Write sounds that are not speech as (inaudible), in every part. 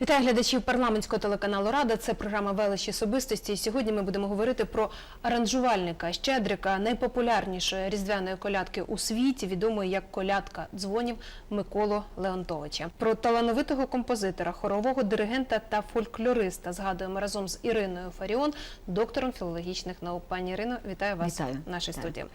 Вітаю глядачів парламентського телеканалу Рада. Це програма Величі особистості. І сьогодні ми будемо говорити про аранжувальника Щедрика, найпопулярнішої різдвяної колядки у світі, відомої як колядка дзвонів Миколу Леонтовича. Про талановитого композитора, хорового диригента та фольклориста згадуємо разом з Іриною Фаріон, доктором філологічних наук. Пані Ірино, вітаю вас Вітаю. в нашій Вітаю. студії.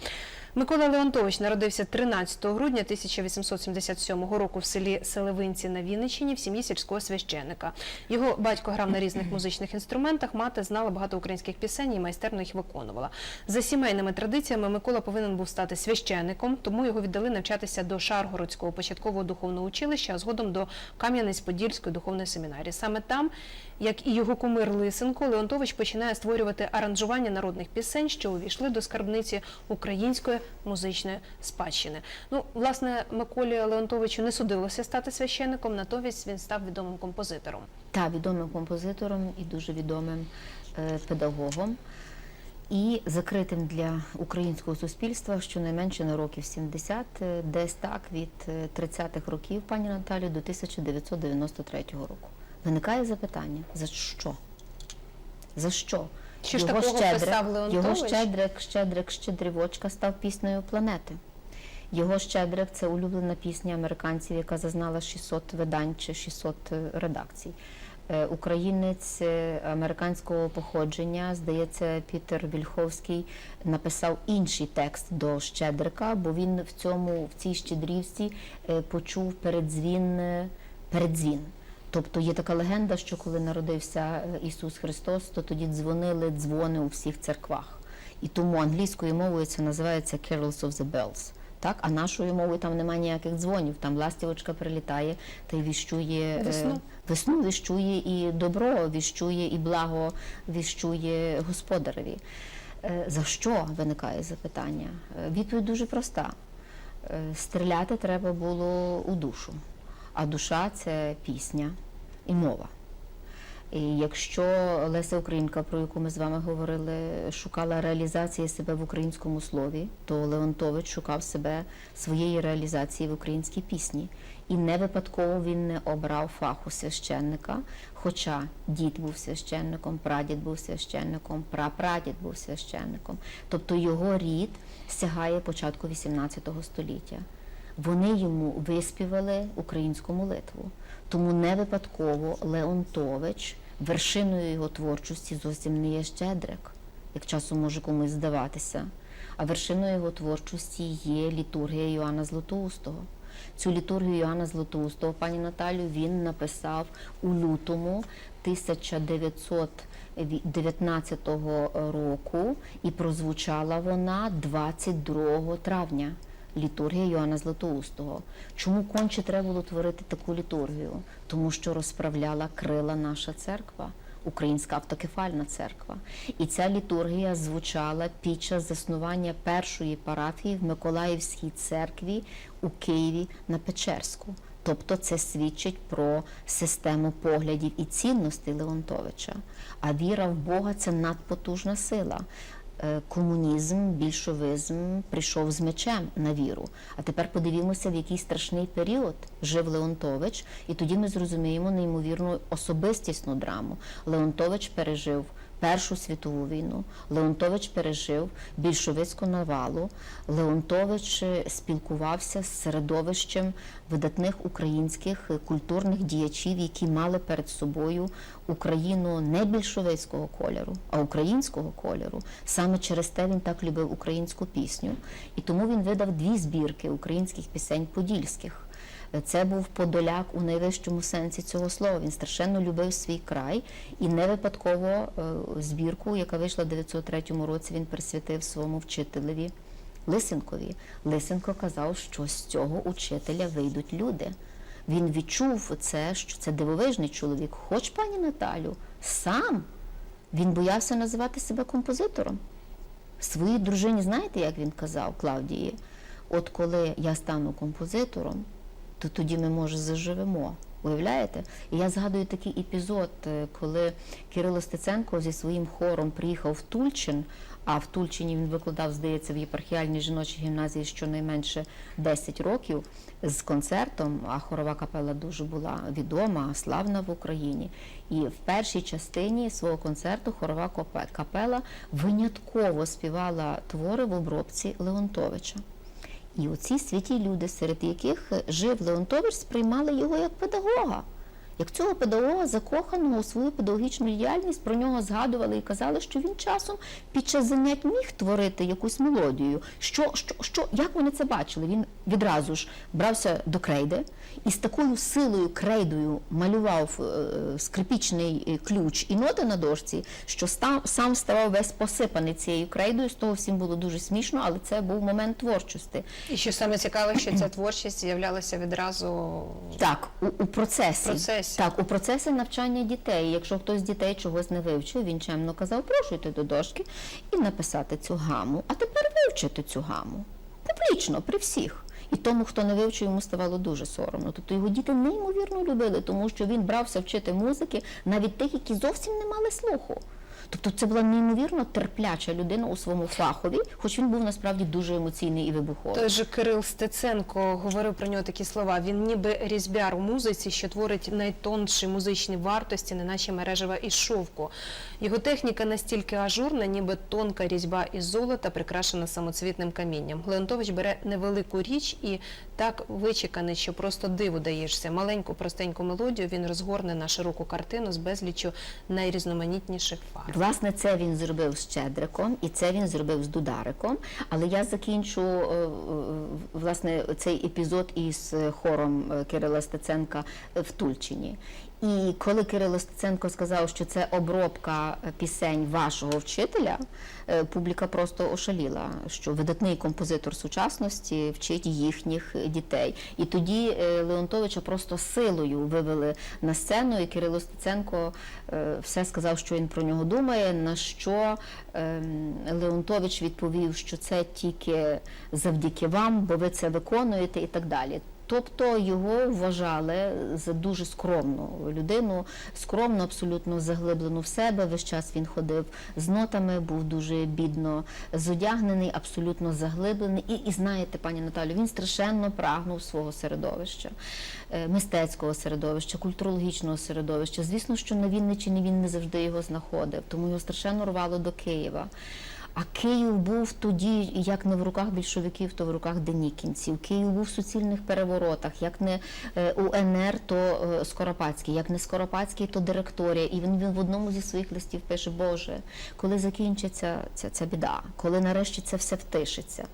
Микола Леонтович народився 13 грудня 1877 року в селі Селевинці на Вінниччині в сім'ї сільського священика. Його батько грав на різних музичних інструментах, мати знала багато українських пісень і майстерно їх виконувала. За сімейними традиціями Микола повинен був стати священником, тому його віддали навчатися до Шаргородського початкового духовного училища, а згодом до Кам'янець-Подільської духовної семінарії. Саме там, як і його кумир Лисенко, Леонтович починає створювати аранжування народних пісень, що увійшли до скарбниці української музичної спадщини. Ну, власне, Миколі Леонтовичу не судилося стати священником, натомість він став відомим композитором. та відомим композитором і дуже відомим е, педагогом. І закритим для українського суспільства щонайменше на років 70, е, десь так від е, 30-х років, пані Наталю, до 1993 року. Виникає запитання: за що? За що? Що ж такого писав Леонтович? Його щедрик, щедрик, щедрівочка став піснею планети. Його щедрик це улюблена пісня американців, яка зазнала 600 видань чи 600 редакцій. Е, Українець е, американського походження, здається, Пітер Вільховський написав інший текст до Щедрика, бо він в цьому в цій щедрівці е, почув передзвін, е, передзвін. Тобто є така легенда, що коли народився е, Ісус Христос, то тоді дзвонили дзвони у всіх церквах. І тому англійською мовою це називається Carols of the Bells. Так, а нашою мовою там немає ніяких дзвонів. Там ластівочка прилітає та й віщує е, Весну. весну, віщує і добро, віщує і благо, віщує господареві. Е, За що виникає запитання? Е, Відповідь дуже проста. Е, Стріляти треба було у душу, а душа це пісня і мова. І якщо Леся Українка, про яку ми з вами говорили, шукала реалізації себе в українському слові, то Леонтович шукав себе своєї реалізації в українській пісні. І не випадково він не обрав фаху священника, хоча дід був священником, прадід був священником, прапрадід був священником. Тобто його рід сягає початку XVIII століття. Вони йому виспівали українську молитву. Тому не випадково Леонтович вершиною його творчості зовсім не є Щедрик, як часом може комусь здаватися. А вершиною його творчості є літургія Йоанна Златоустого. Цю літургію Йоанна Златоустого, пані Наталю, він написав у лютому 1919 року, і прозвучала вона 22 травня. Літургія Йоанна Златоустого. Чому конче треба було творити таку літургію? Тому що розправляла крила наша церква, Українська автокефальна церква. І ця літургія звучала під час заснування першої парафії в Миколаївській церкві у Києві на Печерську. Тобто це свідчить про систему поглядів і цінностей Леонтовича. А віра в Бога це надпотужна сила комунізм, більшовизм прийшов з мечем на віру. А тепер подивімося, в який страшний період жив Леонтович, і тоді ми зрозуміємо неймовірну особистісну драму. Леонтович пережив. Першу світову війну Леонтович пережив більшовицьку навалу. Леонтович е, спілкувався з середовищем видатних українських е, культурних діячів, які мали перед собою Україну не більшовицького кольору, а українського кольору. Саме через те він так любив українську пісню, і тому він видав дві збірки українських пісень подільських. Це був подоляк у найвищому сенсі цього слова. Він страшенно любив свій край і не випадково е, збірку, яка вийшла в 903 році, він присвятив своєму вчителеві Лисенкові. Лисенко казав, що з цього учителя вийдуть люди. Він відчув це, що це дивовижний чоловік. Хоч пані Наталю, сам він боявся називати себе композитором. Своїй дружині, знаєте, як він казав Клавдії? От коли я стану композитором, то тоді ми, може, заживемо. Уявляєте? І я згадую такий епізод, е, коли Кирило Стеценко зі своїм хором приїхав в Тульчин, а в Тульчині він викладав, здається, в єпархіальній жіночій гімназії щонайменше 10 років з концертом, а хорова капела дуже була відома, славна в Україні. І в першій частині свого концерту хорова капела винятково співала твори в обробці Леонтовича. І оці святі люди, серед яких жив Леонтович, сприймали його як педагога. Як цього педагога, закоханого у свою педагогічну діяльність, про нього згадували і казали, що він часом під час занять міг творити якусь мелодію. Що, що, що, як вони це бачили? Він відразу ж брався до крейди і з такою силою крейдою малював е, скрипічний е, ключ і ноти на дошці, що став, сам ставав весь посипаний цією крейдою. З того всім було дуже смішно, але це був момент творчості. І що саме цікаве, що ця творчість з'являлася відразу Так, у, у процесі. В процесі. Так, у процесі навчання дітей. Якщо хтось з дітей чогось не вивчив, він чемно казав, прошу до дошки і написати цю гаму. А тепер вивчити цю гаму. Публічно, при всіх. І тому, хто не вивчив, йому ставало дуже соромно. Тобто його діти неймовірно любили, тому що він брався вчити музики навіть тих, які зовсім не мали слуху. Тобто це була неймовірно терпляча людина у своєму фахові, хоч він був насправді дуже емоційний і вибуховий. Той же Кирил Стеценко говорив про нього такі слова. Він ніби різьбяр у музиці, що творить найтонші музичні вартості, неначе мережева і шовку. Його техніка настільки ажурна, ніби тонка різьба із золота, прикрашена самоцвітним камінням. Леонтович бере невелику річ і так вичеканий, що просто диву даєшся. Маленьку простеньку мелодію він розгорне на широку картину з безліччю найрізноманітніших фарб. Власне, це він зробив з Щедриком, і це він зробив з Дудариком. Але я закінчу е, власне цей епізод із е, хором е, Кирила Стеценка в Тульчині. І коли Кирило Стеценко сказав, що це обробка е, пісень вашого вчителя, е, публіка просто ошаліла, що видатний композитор сучасності вчить їхніх дітей. І тоді е, Леонтовича просто силою вивели на сцену, і Кирило Стеценко все сказав, що він про нього думає. На що ем, Леонтович відповів, що це тільки завдяки вам, бо ви це виконуєте, і так далі. Тобто його вважали за дуже скромну людину, скромно, абсолютно заглиблену в себе. Весь час він ходив з нотами, був дуже бідно зодягнений, абсолютно заглиблений. І, і знаєте, пані Наталю, він страшенно прагнув свого середовища, е, мистецького середовища, культурологічного середовища. Звісно, що на Вінниччині він не завжди його знаходив, тому його страшенно рвало до Києва. А Київ був тоді, як не в руках більшовиків, то в руках денікінців. Київ був в суцільних переворотах, як не е, УНР, то е, Скоропадський, як не Скоропадський, то директорія. І він, він в одному зі своїх листів пише: Боже, коли закінчиться ця, ця біда, коли нарешті це все втишиться.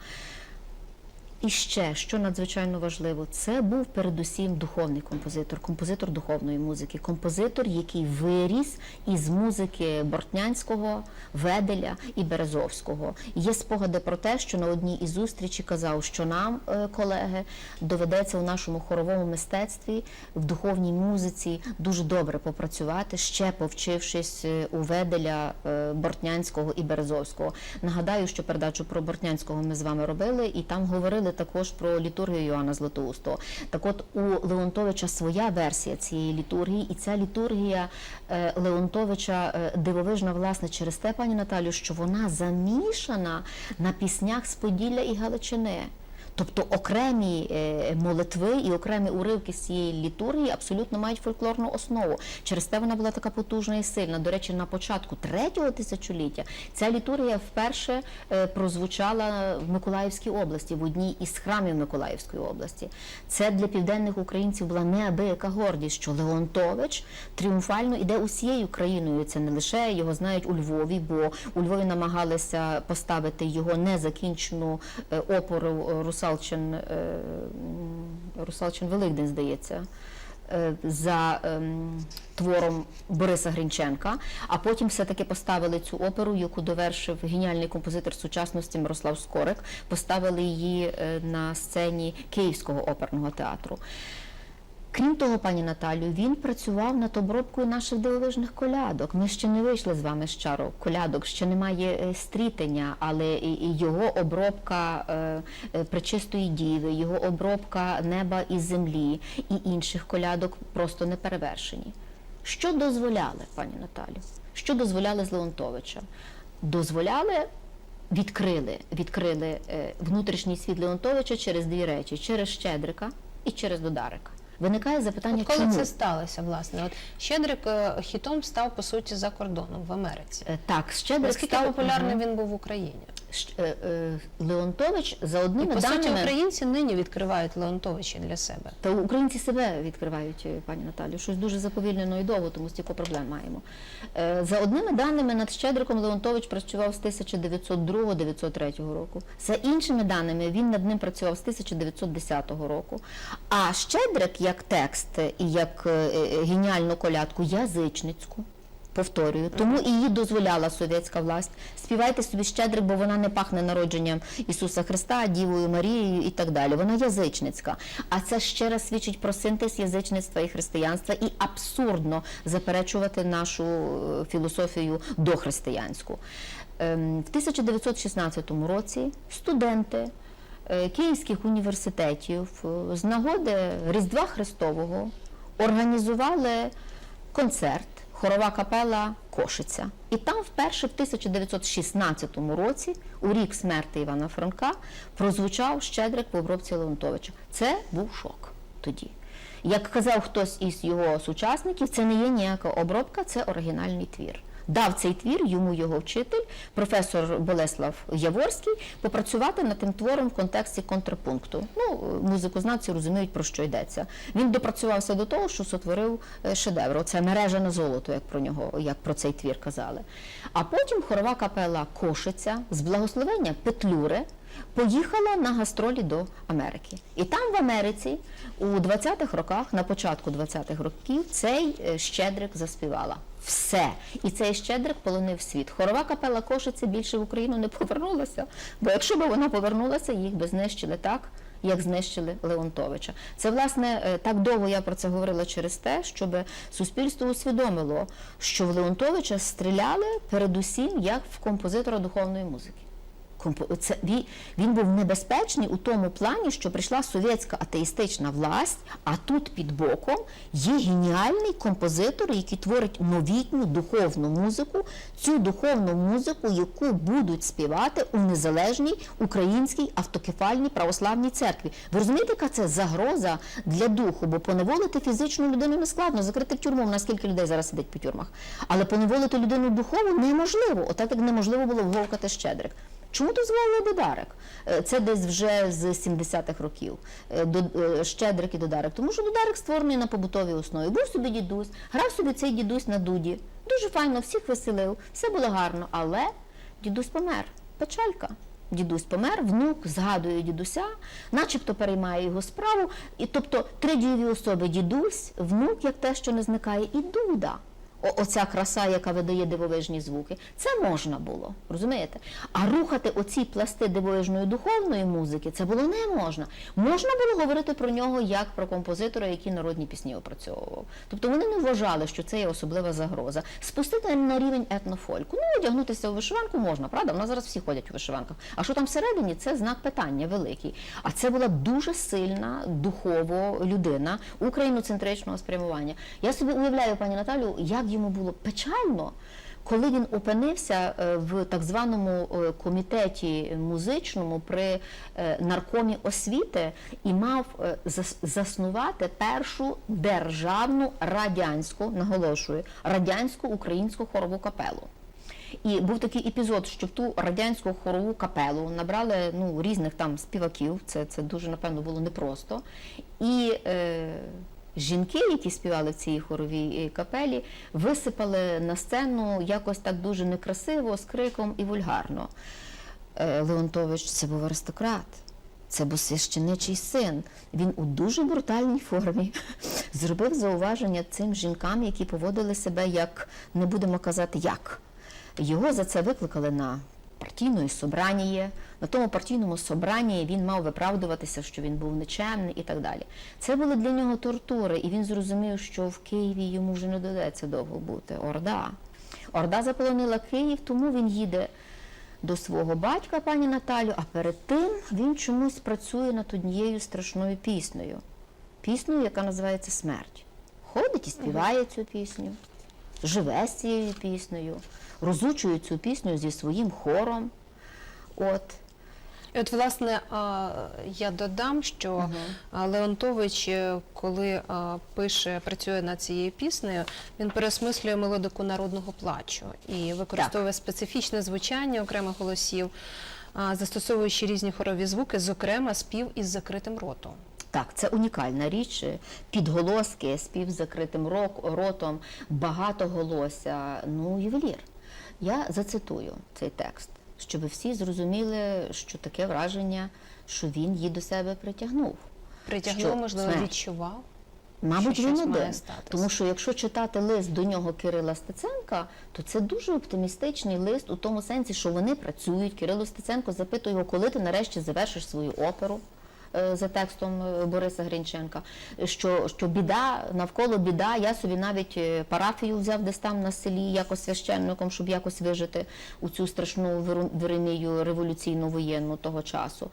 І ще, що надзвичайно важливо, це був передусім духовний композитор, композитор духовної музики, композитор, який виріс із музики Бортнянського, Веделя і Березовського. Є спогади про те, що на одній із зустрічі казав, що нам, е, колеги, доведеться у нашому хоровому мистецтві в духовній музиці дуже добре попрацювати, ще повчившись е, у Веделя, е, Бортнянського і Березовського. Нагадаю, що передачу про Бортнянського ми з вами робили, і там говорили також про літургію Йоанна Златоустого. Так от у Леонтовича своя версія цієї літургії, і ця літургія е, Леонтовича е, дивовижна власне через те, пані Наталю, що вона замішана на піснях з Поділля і Галичини. Тобто окремі е, молитви і окремі уривки з цієї літургії абсолютно мають фольклорну основу. Через те вона була така потужна і сильна. До речі, на початку третього тисячоліття ця літургія вперше е, прозвучала в Миколаївській області, в одній із храмів Миколаївської області. Це для південних українців була неабияка гордість, що Леонтович тріумфально іде усією країною. Це не лише його знають у Львові, бо у Львові намагалися поставити його незакінчену е, опору е, Русалчин, е, Русалчин Великдень, здається. е, За ем, твором Бориса Гринченка, а потім все-таки поставили цю оперу, яку довершив геніальний композитор сучасності Мирослав Скорик. Поставили її е, на сцені Київського оперного театру. Крім того, пані Наталю, він працював над обробкою наших дивовижних колядок. Ми ще не вийшли з вами з чару колядок, ще немає е, стрітення, але його обробка е, е, Пречистої Діви, його обробка неба і землі і інших колядок просто не перевершені. Що дозволяли, пані Наталю? Що дозволяли з Леонтовича? Дозволяли відкрили, відкрили внутрішній світ Леонтовича через дві речі: через Щедрика і через Додарика. Виникає запитання, От коли чому? це сталося, власне? От Щедрик е, хітом став по суті за кордоном в Америці. Е, Так, Щедрик Наскільки став популярний Мгм. він був в Україні? Е, е, Леонтович за І одними по суті, українці нині відкривають Леонтовича для себе. Та українці себе відкривають, е, пані Наталю. Щось дуже заповільнено і довго, тому стільки проблем маємо. За одними даними, над Щедриком Леонтович працював з 1902-1903 року. За іншими даними, він над ним працював з 1910 року. А Щедрик як текст і як геніальну колядку язичницьку. Повторюю, тому її дозволяла совєтська власть. Співайте собі щедрик, бо вона не пахне народженням Ісуса Христа, Дівою Марією і так далі. Вона язичницька. А це ще раз свідчить про синтез язичництва і християнства, і абсурдно заперечувати нашу е, філософію дохристиянську. Ем, В 1916 році студенти е, київських університетів е, з нагоди Різдва Христового організували концерт хорова капела Кошиця. І там вперше в 1916 році, у рік смерти Івана Франка, прозвучав Щедрик по обробці Леонтовича. Це був шок тоді. Як казав хтось із його сучасників, це не є ніяка обробка, це оригінальний твір. Дав цей твір йому його вчитель, професор Болеслав Яворський, попрацювати над тим твором в контексті контрапункту. Ну, музикознавці розуміють, про що йдеться. Він допрацювався до того, що сотворив е, шедевр. Це мережа на золото, як про нього, як про цей твір казали. А потім хорова капела Кошиця з благословення Петлюри поїхала на гастролі до Америки. І там в Америці у 20-х роках, на початку 20-х років, цей е, щедрик заспівала. Все. І цей щедрик полонив світ. Хорова капела Кошиці більше в Україну не повернулася. Бо якщо б вона повернулася, їх би знищили так, як знищили Леонтовича. Це, власне, е, так довго я про це говорила через те, щоб суспільство усвідомило, що в Леонтовича стріляли передусім як в композитора духовної музики. Це, він, був небезпечний у тому плані, що прийшла совєтська атеїстична власть, а тут під боком є геніальний композитор, який творить новітню духовну музику, цю духовну музику, яку будуть співати у незалежній українській автокефальній православній церкві. Ви розумієте, яка це загроза для духу? Бо поневолити фізичну людину не складно, закрити в тюрму, в нас скільки людей зараз сидить по тюрмах. Але поневолити людину духову неможливо, отак як неможливо було вговкати щедрик. Чому дозволили Додарик? Е, Це десь вже з 70-х років. Е, е, Щедрик і Додарик. Тому що Додарик створений на побутовій основі. Був собі дідусь, грав собі цей дідусь на дуді. Дуже файно, всіх веселив, все було гарно, але дідусь помер. Печалька. Дідусь помер, внук згадує дідуся, начебто переймає його справу. І тобто три дієві особи дідусь, внук, як те, що не зникає, і дуда. Оця краса, яка видає дивовижні звуки, це можна було, розумієте? А рухати оці пласти дивовижної духовної музики, це було не можна. Можна було говорити про нього як про композитора, який народні пісні опрацьовував. Тобто вони не вважали, що це є особлива загроза. Спустити на рівень етнофольку. Ну, одягнутися у вишиванку можна, правда? У нас зараз всі ходять у вишиванках. А що там всередині, це знак питання великий. А це була дуже сильна духово людина україноцентричного спрямування. Я собі уявляю, пані Наталю, як йому було печально. Коли він опинився е, в так званому е, комітеті музичному при е, наркомі освіти і мав заснувати першу державну радянську, наголошую, радянську українську хорову капелу. І був такий епізод, що в ту радянську хорову капелу набрали ну, різних там співаків, це, це дуже, напевно, було непросто. І е, жінки, які співали в цій хоровій е, капелі, висипали на сцену якось так дуже некрасиво, з криком і вульгарно. Е, Леонтович це був аристократ. Це був священичий син. Він у дуже брутальній формі (laughs) зробив зауваження цим жінкам, які поводили себе як не будемо казати як. Його за це викликали на партійної собрання. На тому партійному собранні він мав виправдуватися, що він був нечемний і так далі. Це були для нього тортури, і він зрозумів, що в Києві йому вже не доведеться довго бути. Орда. Орда заполонила Київ, тому він їде до свого батька, пані Наталю, а перед тим він чомусь працює над однією страшною піснею. Піснею, яка називається Смерть. Ходить і співає цю пісню, живе з цією піснею, розучує цю пісню зі своїм хором. От. І от, власне, я додам, що Леонтович, е, коли пише, працює над цією піснею, він переосмислює мелодику народного плачу і використовує специфічне звучання окремих голосів, застосовуючи різні хорові звуки, зокрема спів із закритим ротом. Так, це унікальна річ. Підголоски, спів закритим ротом, багатоголосся, ну, ювелір. Я зацитую цей текст, щоб всі зрозуміли, що таке враження, що він її до себе притягнув. Притягнув, Що? можливо, Смерть. відчував. Мабуть, що він один. Тому що якщо читати лист до нього Кирила Стеценка, то це дуже оптимістичний лист у тому сенсі, що вони працюють. Кирило Стеценко запитує його, коли ти нарешті завершиш свою оперу. Е, За текстом е, Бориса Гринченка, що, що біда навколо біда. Я собі навіть е, парафію взяв десь там на селі, якось священником, щоб якось вижити у цю страшну виремію революційно воєнну того часу.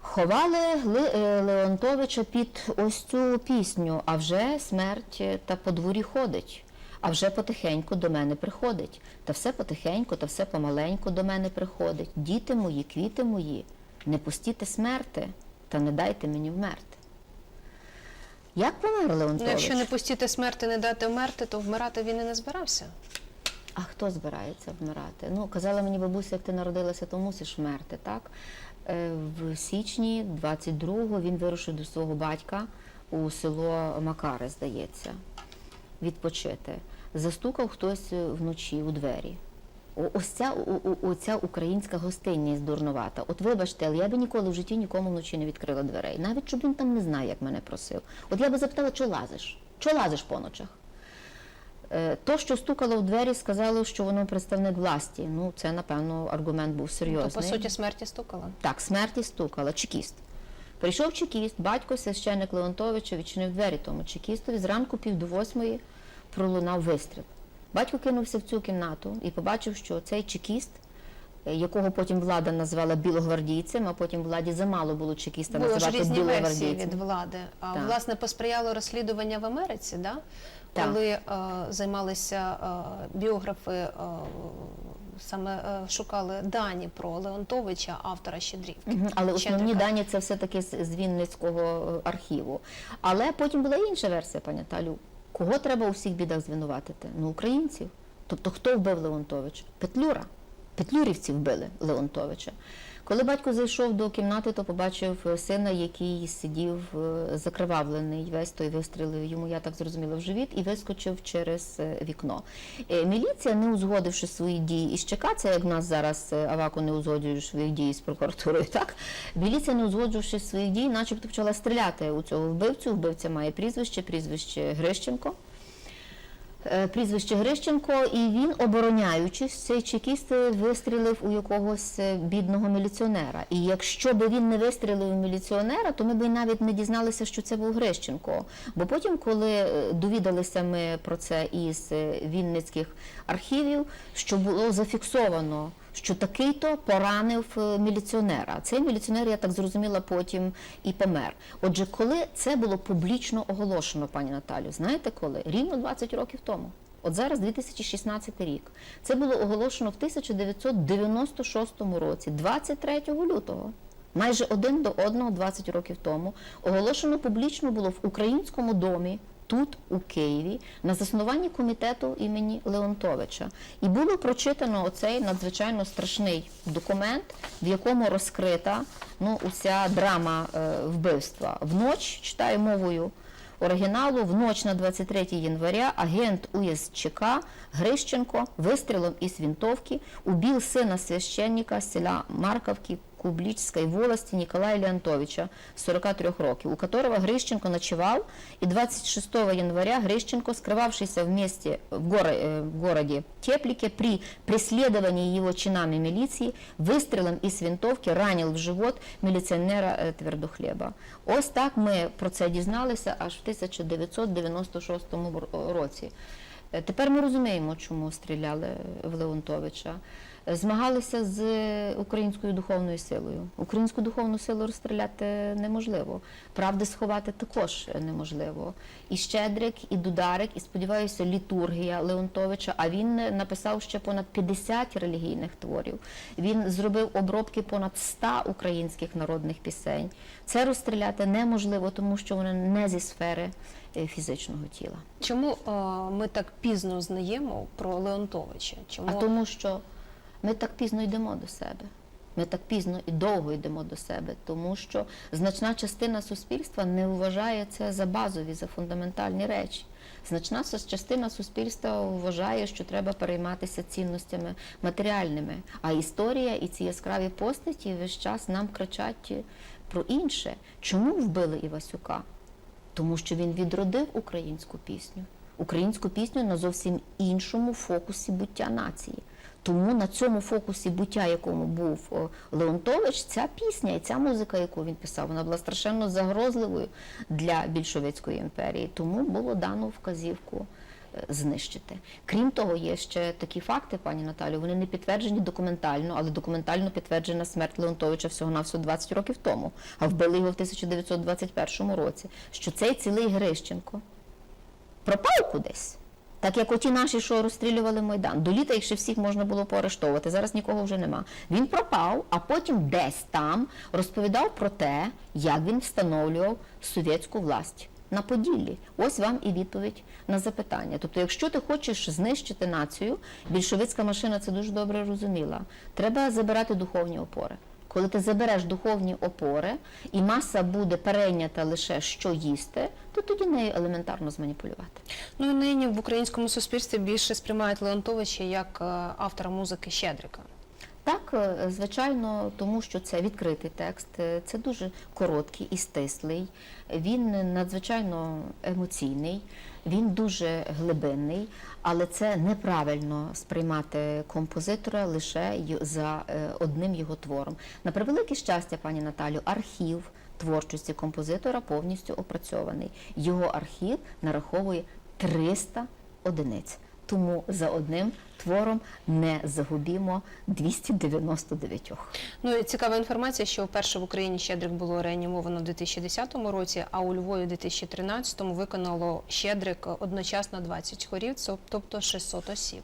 Ховали Ли- Леонтовича під ось цю пісню, а вже смерть та по дворі ходить, а вже потихеньку до мене приходить. Та все потихеньку, та все помаленьку до мене приходить. Діти мої, квіти мої, не пустіте смерти, та не дайте мені вмерти. Як помер Ну, Леонтович? якщо не пустити смерти, не дати вмерти, то вмирати він і не збирався. А хто збирається вмирати? Ну, казала мені бабуся, як ти народилася, то мусиш вмерти, так? Е, В січні 22-го він вирушив до свого батька у село Макари, здається, відпочити. Застукав хтось вночі у двері. Ось ця, оця українська гостинність дурнувата. От вибачте, але я би ніколи в житті нікому вночі не відкрила дверей. Навіть щоб він там не знає, як мене просив. От я би запитала, що лазиш? Що лазиш по ночах? Е, То, що стукало в двері, сказало, що воно представник власті. Ну, це, напевно, аргумент був То, серйозний. по суті, смерті стукала. Так, смерті стукала, чекіст. Прийшов чекіст, батько священник Леонтовича відчинив двері тому чекістові. Зранку пів до восьмої пролунав вистріл. Батько кинувся в цю кімнату і побачив, що цей чекіст, е, якого потім влада назвала білогвардійцем, а потім владі замало було чекіста Були ж називати різні білогвардійцем. від влади. А Так. власне посприяло розслідування в Америці, да? Так. коли е, займалися е, біографи, е, саме е, шукали дані про Леонтовича, автора Щедрівки. Мгм, Але основні Щедрика. дані це все-таки з з Вінницького е, архіву. Але потім була інша версія, пані Наталю. Кого треба у всіх бідах звинуватити? Ну, українців. Тобто хто вбив Леонтовича? Петлюра. Петлюрівці вбили Леонтовича. Коли батько зайшов до кімнати, то побачив сина, який сидів е, закривавлений. Весь той вистрілив йому, я так зрозуміла, в живіт і вискочив через е, вікно. Е, Міліція, не узгодивши свої дії із ЧК, це як нас зараз Авако не узгоджує своїх дій з прокуратурою, так? Міліція, не узгоджувавши своїх дій, начебто почала стріляти у цього вбивцю. Вбивця має прізвище, прізвище Грищенко. Е, Прізвище Грищенко, і він, обороняючись, цей чекіст вистрілив у якогось е, бідного міліціонера. І якщо би він не вистрілив у міліціонера, то ми б навіть не дізналися, що це був Грищенко. Бо потім, коли е, довідалися ми про це із вінницьких архівів, що було зафіксовано. Що такий-то поранив е, міліціонера. Цей міліціонер, я так зрозуміла, потім і помер. Отже, коли це було публічно оголошено, пані Наталю, знаєте коли? Рівно 20 років тому. От зараз 2016 рік. Це було оголошено в 1996 році, 23 лютого. Майже один до одного 20 років тому оголошено публічно було в українському домі тут, у Києві, на заснуванні комітету імені Леонтовича. І було прочитано оцей надзвичайно страшний документ, в якому розкрита ну, уся драма е, вбивства. Вноч читаю мовою оригіналу в на 23 января агент УСЧК Грищенко вистрілом із вінтовки убив сина священника з села Марковки Кублічської волості Ніколая Леонтовича, 43 років, у которого Грищенко ночевал, и 26 января Грищенко, скрывавшийся вместе в, горо- э, в городе Теплике, при преследовании его чинами милиции, выстрелом из винтовки ранил в живот міліціонера е, Твердохлєба. Ось так ми про це дізналися аж в 1996 ро- році. Е, Тепер ми розуміємо, чому стріляли в Леонтовича. Е, Змагалися з українською духовною силою. Українську духовну силу розстріляти неможливо. Правди сховати також неможливо. І Щедрик, і Дударик, і сподіваюся, літургія Леонтовича. А він е, написав ще понад 50 релігійних творів. Він зробив обробки понад 100 українських народних пісень. Це розстріляти неможливо, тому що вони не зі сфери е, фізичного тіла. Чому е, ми так пізно знаємо про Леонтовича? Чому А тому, що ми так пізно йдемо до себе. Ми так пізно і довго йдемо до себе, тому що значна частина суспільства не вважає це за базові, за фундаментальні речі. Значна частина суспільства вважає, що треба перейматися цінностями матеріальними. А історія і ці яскраві постаті весь час нам кричать про інше. Чому вбили Івасюка? Тому що він відродив українську пісню. Українську пісню на зовсім іншому фокусі буття нації. Тому на цьому фокусі буття, якому був Леонтович, ця пісня і ця музика, яку він писав, вона була страшенно загрозливою для більшовицької імперії. Тому було дано вказівку е, знищити. Крім того, є ще такі факти, пані Наталю, вони не підтверджені документально, але документально підтверджена смерть Леонтовича всього на 20 років тому, а вбили його в 1921 році. Що цей цілий Грищенко пропав кудись. Так як оті наші, що розстрілювали Майдан. До літа їх ще всіх можна було поорештовувати. Зараз нікого вже нема. Він пропав, а потім десь там розповідав про те, як він встановлював совєтську власть на Поділлі. Ось вам і відповідь на запитання. Тобто, якщо ти хочеш знищити націю, більшовицька машина це дуже добре розуміла. Треба забирати духовні опори. Коли ти забереш духовні опори і маса буде перейнята лише що їсти, то тоді нею елементарно зманіпулювати. ну і нині в українському суспільстві більше сприймають Леонтовича як е, автора музики Щедрика? Так, е, звичайно, тому що це відкритий текст, е, це дуже короткий і стислий, він надзвичайно емоційний, він дуже глибинний, але це неправильно сприймати композитора лише за е, одним його твором. На превелике щастя, пані Наталю, архів творчості композитора повністю опрацьований. Його архів нараховує 300 одиниць. Тому за одним твором не загубімо 299. Ну і цікава інформація, що вперше в Україні Щедрик було реанімовано у 2010 році, а у Львові у 2013 виконало Щедрик одночасно 20 хорів, тобто 600 осіб.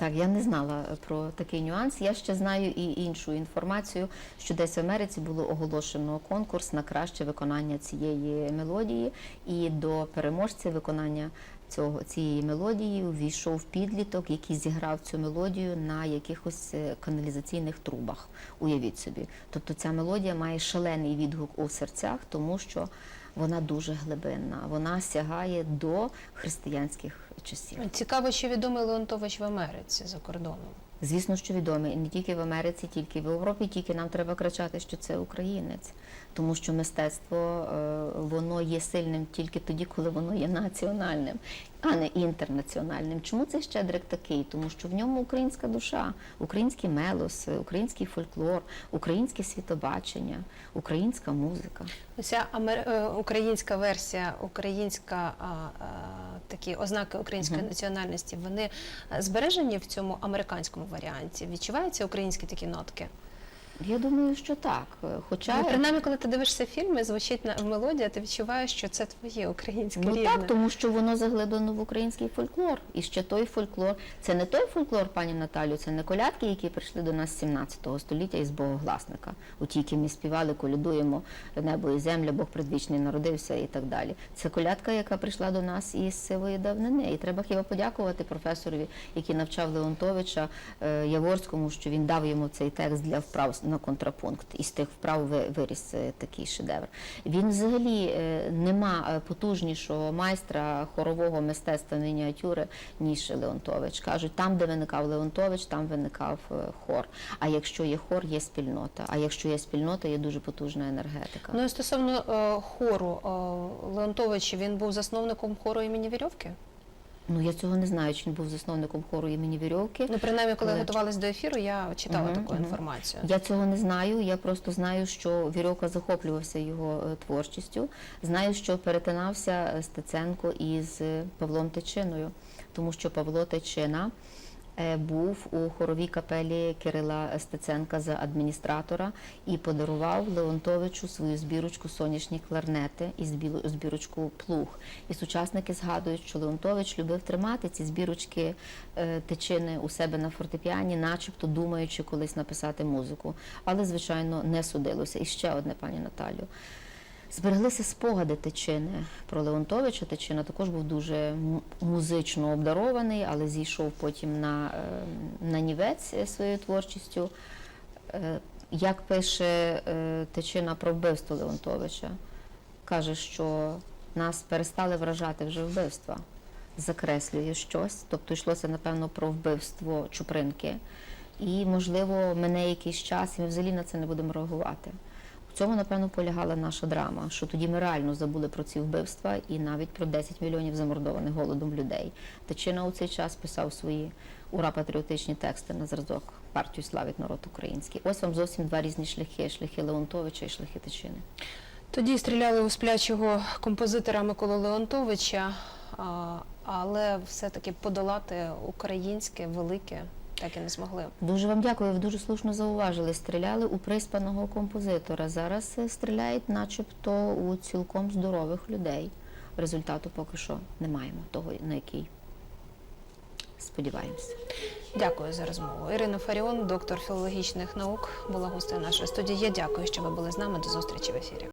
Так, я не знала про такий нюанс. Я ще знаю і іншу інформацію, що десь в Америці було оголошено конкурс на краще виконання цієї мелодії, і до переможця виконання цього цієї мелодії увійшов підліток, який зіграв цю мелодію на якихось е, каналізаційних трубах. Уявіть собі. Тобто ця мелодія має шалений відгук у серцях, тому що вона дуже глибинна, вона сягає до християнських часів. Цікаво, що відомий Леонтович в Америці за кордоном. Звісно, що відомі не тільки в Америці, тільки в Європі, тільки нам треба кричати, що це українець, тому що мистецтво е, воно є сильним тільки тоді, коли воно є національним, а не інтернаціональним. Чому цей щедрик такий? Тому що в ньому українська душа, український мелос, український фольклор, українське світобачення, українська музика. Ця е, українська версія, українська такі ознаки української національності, вони збережені в цьому американському варіанті. Відчуваються українські такі нотки? Я думаю, що так. Хоча Ну, принаймні, коли ти дивишся фільми, звучить на мелодія, ти відчуваєш, що це твоє українське Ну рідне. так, тому що воно заглиблено в український фольклор. І ще той фольклор. Це не той фольклор, пані Наталю, це не колядки, які прийшли до нас з 17 століття із богогласника. У ті, які ми співали, колядуємо небо і земля, Бог предвічний народився і так далі. Це колядка, яка прийшла до нас із сивої давнини. І треба хіба подякувати професорові, який навчав Леонтовича е, Яворському, що він дав йому цей текст для вправ на контрапункт. Із тих вправ ви- виріс е, такий шедевр. Він взагалі е, нема е, потужнішого майстра хорового мистецтва мініатюри, ніж Леонтович. Кажуть, там, де виникав Леонтович, там виникав хор. А якщо є хор, є спільнота. А якщо є спільнота, є дуже потужна енергетика. Ну і стосовно хору, Леонтович, він був засновником хору імені Вірьовки? Ну я цього не знаю, чи він був засновником хору імені Вірьовки. Ну, принаймні, коли Але- готувалась до ефіру, я читала угу, таку угу. інформацію. Я цього не знаю. Я просто знаю, що Вірьовка захоплювався його е, творчістю. Знаю, що перетинався е, Стеценко із е, Павлом Тичиною, тому що Павло Тичина був у хоровій капелі Кирила Стеценка за адміністратора і подарував Леонтовичу свою збірочку сонячні кларнети і збірочку плуг. І сучасники згадують, що Леонтович любив тримати ці збірочки е, тичини у себе на фортепіані, начебто думаючи колись написати музику. Але, звичайно, не судилося. І ще одне, пані Наталю. Збереглися спогади Тичини про Леонтовича. Тичина також був дуже музично обдарований, але зійшов потім на, е, на нівець е, своєю творчістю. Е, Як пише Тичина про вбивство Леонтовича, каже, що нас перестали вражати вже вбивства, закреслює щось, тобто йшлося, напевно, про вбивство Чупринки. І, можливо, мене якийсь час, і ми взагалі на це не будемо реагувати. В цьому, напевно, полягала наша драма, що тоді ми реально забули про ці вбивства і навіть про 10 мільйонів замордованих голодом людей. Тичина у цей час писав свої ура-патріотичні тексти на зразок партію славить народ український. Ось вам зовсім два різні шляхи: шляхи Леонтовича і шляхи Тичини. Тоді стріляли у сплячого композитора Миколу Леонтовича, але все-таки подолати українське велике так і не змогли. Дуже вам дякую. Ви дуже слушно зауважили. Стріляли у приспаного композитора. Зараз е, стріляють, начебто, у цілком здорових людей. Результату поки що не маємо того, на який сподіваємося. Дякую за розмову. Ірина Фаріон, доктор філологічних наук, була гостею нашої студії. Я дякую, що ви були з нами. До зустрічі в ефірі.